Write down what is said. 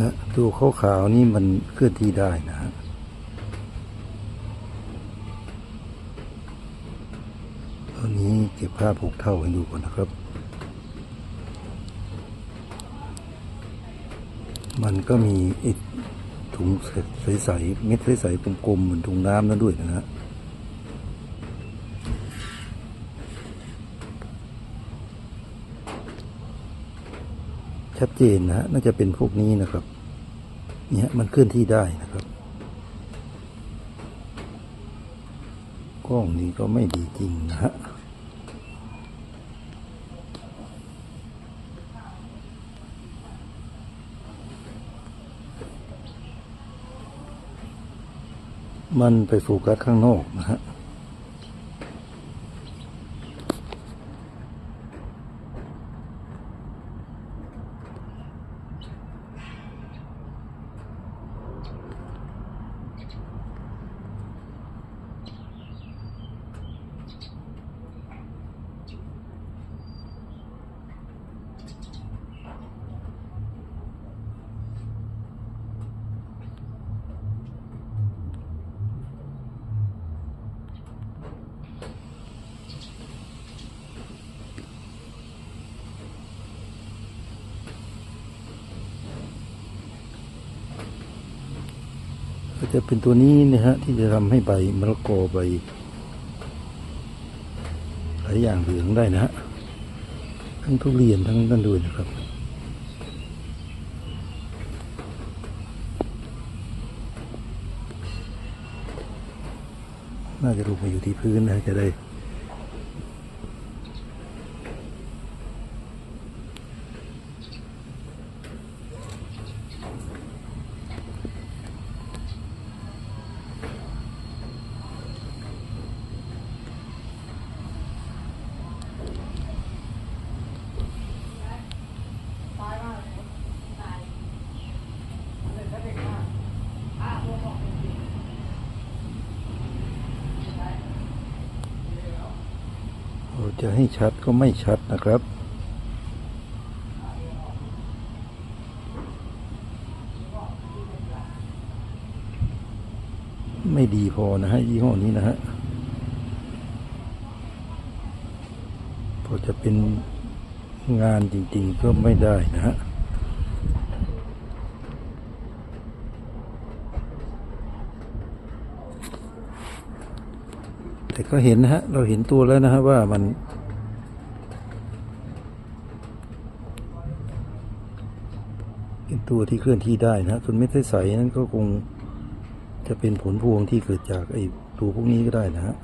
ฮะตัวขาวๆนี่มันเคลื่อนที่ได้นะฮะตอนนี้เก็บภาพหกเท่าให้ดูก่อนนะครับ มันก็มีไอ้ถุงใสๆเม็ดใสๆกลมๆเหมือนถุงน้ำนั่นด้วยนะฮะ ชัดเจนนะฮะน่าจะเป็นพวกนี้นะครับ เนี่ยมันเคลื่อนที่ได้นะครับ กล้องนี้ก็ไม่ดีจริงนะฮะมันไปโฟกัสข้างนอกนะฮะ ก็จะเป็นตัวนี้นะฮะที่จะทำให้ใบมะละกอใบหลายอย่างเหลืองได้นะฮะทั้งทุเรียนทั้งนั่นด้วยนะครับน่าจะลงมาอยู่ที่พื้นนะจะได้ เรา จะให้ชัดก็ไม่ชัดนะครับ ไม่ดีพอนะฮะยี่ห้อนี้นะฮะพอจะเป็นงานจริงๆก็ไม่ได้นะฮะ แต่ก็เห็นนะฮะ เราเห็นตัวแล้วนะฮะว่ามัน เป็นตัวที่เคลื่อนที่ได้นะฮะส่วนเม็ดใสๆนั้นก็คงจะเป็นผลพวงที่เกิดจากไอ้ตัวพวกนี้ก็ได้นะฮะ